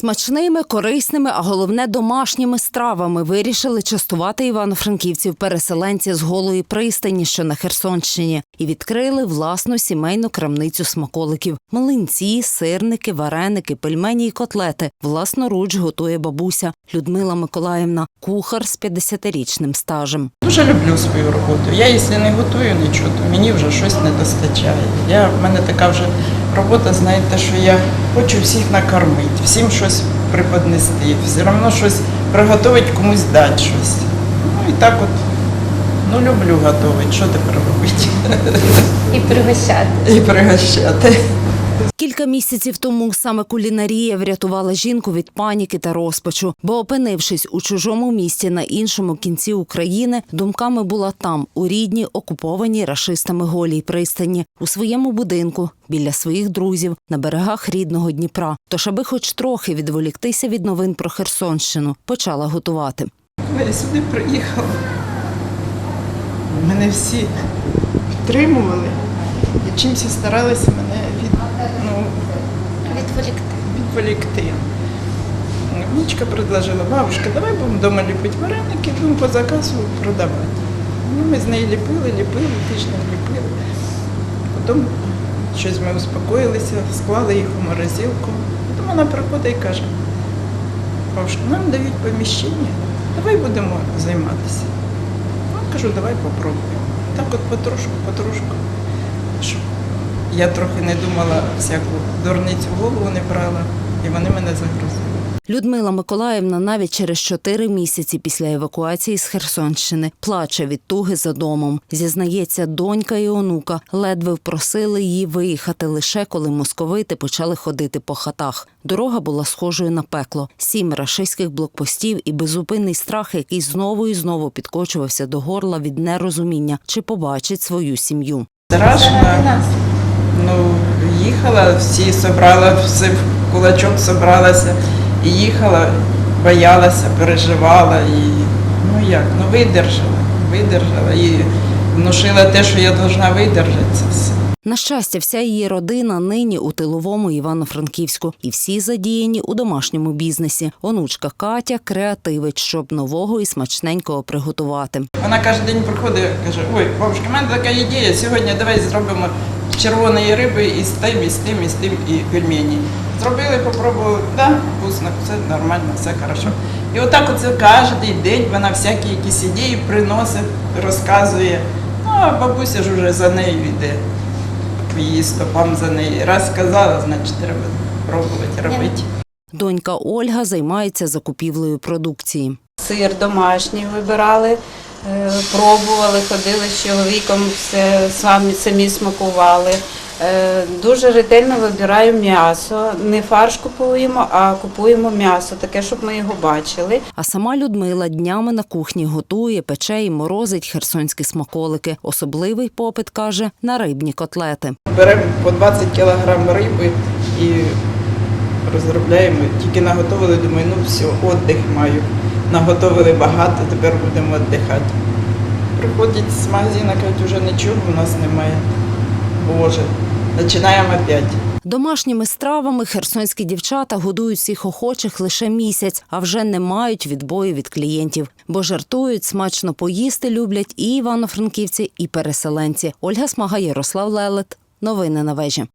Смачними, корисними, а головне домашніми стравами вирішили частувати івано-франківців переселенці з голої пристані, що на Херсонщині, і відкрили власну сімейну крамницю смаколиків. Млинці, сирники, вареники, пельмені і котлети. Власноруч готує бабуся Людмила Миколаївна, кухар з 50-річним стажем. Дуже люблю свою роботу. Я, якщо не готую нічого, то мені вже щось не достачає. Я, в мене така вже робота, знаєте, що я хочу всіх накормити, всім щось преподнести, все одно щось приготувати, комусь дати щось. Ну і так от, ну люблю готувати, що тепер робити? і пригощати. І пригощати. Кілька місяців тому саме кулінарія врятувала жінку від паніки та розпачу, бо, опинившись у чужому місті на іншому кінці України, думками була там, у рідній, окупованій рашистами голій пристані, у своєму будинку, біля своїх друзів, на берегах рідного Дніпра. Тож, аби хоч трохи відволіктися від новин про Херсонщину, почала готувати. Я сюди приїхала, мене всі підтримували і чимся старалися мене Відволікти. відволікти. Внучка предложила, бабушка, давай будемо вдома ліпити вареники, будемо по заказу продавати. Ну, ми з нею ліпили, ліпили, тиждень ліпили. Потім щось ми успокоїлися, склали їх у морозилку. Потім вона приходить і каже, бабушка, нам дають поміщення, давай будемо займатися. Ну, кажу, давай попробуємо. Так от потрошку, потрошку. Щоб я трохи не думала, всяку дурницю в голову не брала, і вони мене загрузили. Людмила Миколаївна навіть через чотири місяці після евакуації з Херсонщини плаче від туги за домом. Зізнається, донька і онука ледве впросили її виїхати лише коли московити почали ходити по хатах. Дорога була схожою на пекло, сім рашистських блокпостів і безупинний страх, який знову і знову підкочувався до горла від нерозуміння, чи побачить свою сім'ю. Страшно. Ну, їхала, всі собрала, все в кулачок собралася і їхала, боялася, переживала і ну як, ну видержала, видержала і внушила те, що я повинна видержати це все. На щастя, вся її родина нині у тиловому Івано-Франківську, і всі задіяні у домашньому бізнесі. Онучка Катя креативить, щоб нового і смачненького приготувати. Вона кожен день приходить каже, ой, бабушка, в мене така ідея, сьогодні давай зробимо червоної риби і з тим, і з тим, і з тим, і пельмені. Зробили, попробували, да, вкусно, все нормально, все хорошо. І отак оце кожен день вона всякі якісь ідеї приносить, розказує. Ну, а бабуся ж уже за нею йде, по її стопам за нею. Раз сказала, значить треба пробувати робити. Донька Ольга займається закупівлею продукції. Сир домашній вибирали, пробували, ходили з чоловіком, все самі самі смакували. Е, Дуже ретельно вибираю м'ясо. Не фарш купуємо, а купуємо м'ясо, таке, щоб ми його бачили. А сама Людмила днями на кухні готує, пече і морозить херсонські смаколики. Особливий попит каже на рибні котлети. Беремо по 20 кілограм риби і розробляємо. Тільки наготовили, думаю, ну все, віддих маю. Наготовили багато, тепер будемо віддихати. Приходять з магазину, кажуть, вже нічого у нас немає. Боже, починаємо опять. Домашніми стравами херсонські дівчата годують всіх охочих лише місяць, а вже не мають відбою від клієнтів. Бо жартують, смачно поїсти люблять і івано-франківці, і переселенці. Ольга Смага, Ярослав Лелет. Новини на вежі.